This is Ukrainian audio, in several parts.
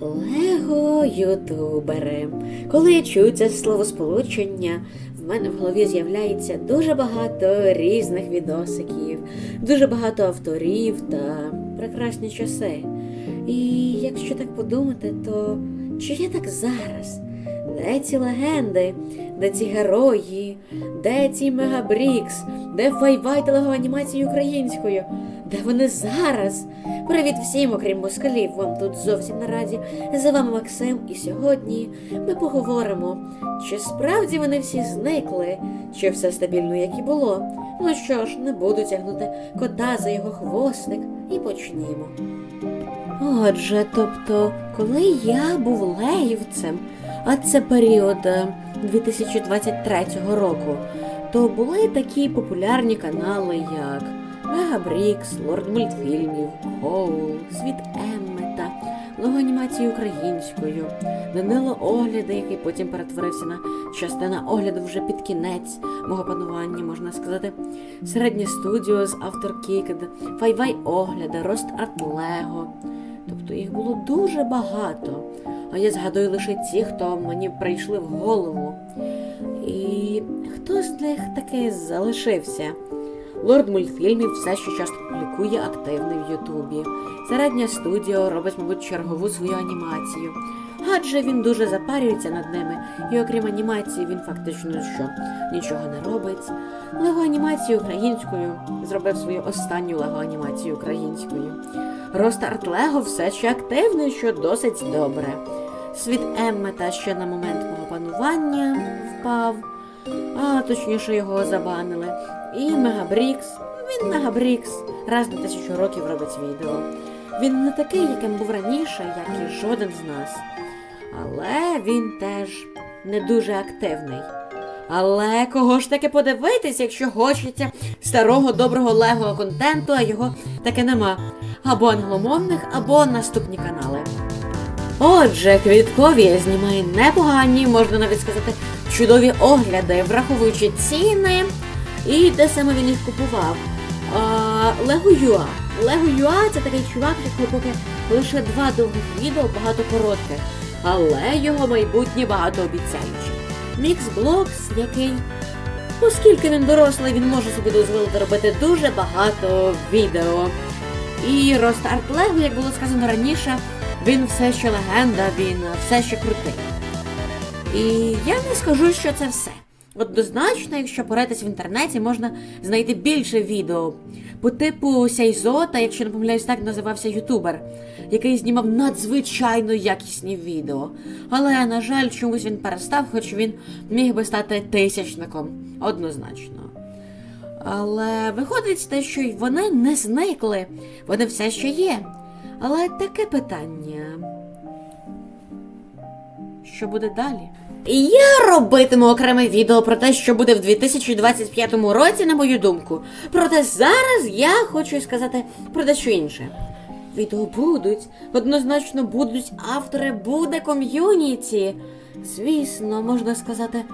Лего ютубери. Коли я чую це словосполучення, в мене в голові з'являється дуже багато різних відосиків, дуже багато авторів та прекрасні часи. І якщо так подумати, то чи є так зараз? Де ці легенди, де ці герої, де ці Мегабрікс, де Файвай та лего анімації українською? Де вони зараз? Привіт всім, окрім москалів, вам тут зовсім на раді. За вами Максим, і сьогодні ми поговоримо, чи справді вони всі зникли, чи все стабільно, як і було. Ну що ж, не буду тягнути кота за його хвостик і почнімо. Отже, тобто, коли я був леївцем, а це період е, 2023 року, то були такі популярні канали, як Мегабрікс, Лорд мультфільмів, Коул, Світ Еммета, логоанімації українською, Данило Огляди, який потім перетворився на частина огляду вже під кінець мого панування, можна сказати, середнє студіо з Автор Кікд, Файвай Огляда, Рост Арт Лего. Тобто їх було дуже багато. А я згадую лише ті, хто мені прийшли в голову. І хто з них таки залишився? Лорд мультфільмів все ще часто публікує активний в Ютубі. Середня студіо робить, мабуть, чергову свою анімацію. Адже він дуже запарюється над ними, і окрім анімації, він фактично що нічого не робить. Лего анімацію українською зробив свою останню лего анімацію українською. Рост арт Лего все ще активний, що досить добре. Світ Еммета ще на момент мого панування впав, а точніше його забанили. І Мегабрікс. Він Мегабрікс раз на тисячу років робить відео. Він не такий, яким був раніше, як і жоден з нас. Але він теж не дуже активний. Але кого ж таки подивитись, якщо хочеться старого доброго лего контенту, а його таки нема. Або англомовних, або наступні канали. Отже, квіткові знімає непогані, можна навіть сказати, чудові огляди, враховуючи ціни і де саме він їх купував. Лего Юа. Лего Юа це такий чувак, який поки лише два довгих відео, багато коротких, але його майбутнє багатообіцяюче. Мікс Блокс, який, оскільки він дорослий, він може собі дозволити робити дуже багато відео. І Ростарт Лего, як було сказано раніше, він все ще легенда, він все ще крутий. І я не скажу, що це все. Однозначно, якщо поратись в інтернеті, можна знайти більше відео по типу Сяйзота, якщо не помиляюсь, так називався ютубер, який знімав надзвичайно якісні відео. Але, на жаль, чомусь він перестав, хоч він міг би стати тисячником. Однозначно. Але виходить те, що вони не зникли, вони все ще є. Але таке питання. Що буде далі? Я робитиму окреме відео про те, що буде в 2025 році, на мою думку. Проте зараз я хочу сказати про дещо інше. Відео будуть, однозначно будуть автори, буде ком'юніті. Звісно, можна сказати,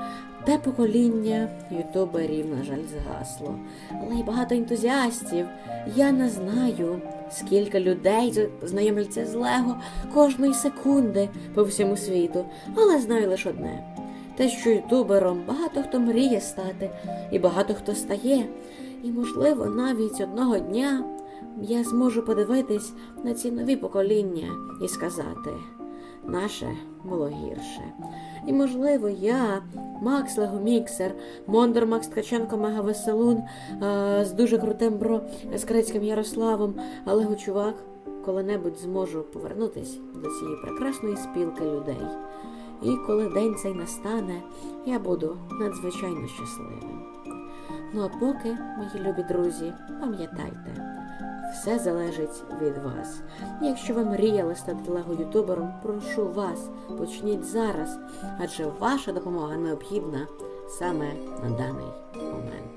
те покоління ютуберів, на жаль, згасло. Але й багато ентузіастів. Я не знаю, скільки людей знайомляться з Лего кожної секунди по всьому світу, але знаю лише одне. Те, що ютубером багато хто мріє стати, і багато хто стає. І, можливо, навіть одного дня я зможу подивитись на ці нові покоління і сказати, наше було гірше. І, можливо, я, Макс Легоміксер, Мондор Макс Ткаченко Мегавеселун е, з дуже крутим бро з Крицьким Ярославом, але чувак, коли-небудь зможу повернутись до цієї прекрасної спілки людей. І коли день цей настане, я буду надзвичайно щасливим. Ну а поки, мої любі друзі, пам'ятайте, все залежить від вас. Якщо ви мріяли стати лего-ютубером, прошу вас, почніть зараз, адже ваша допомога необхідна саме на даний момент.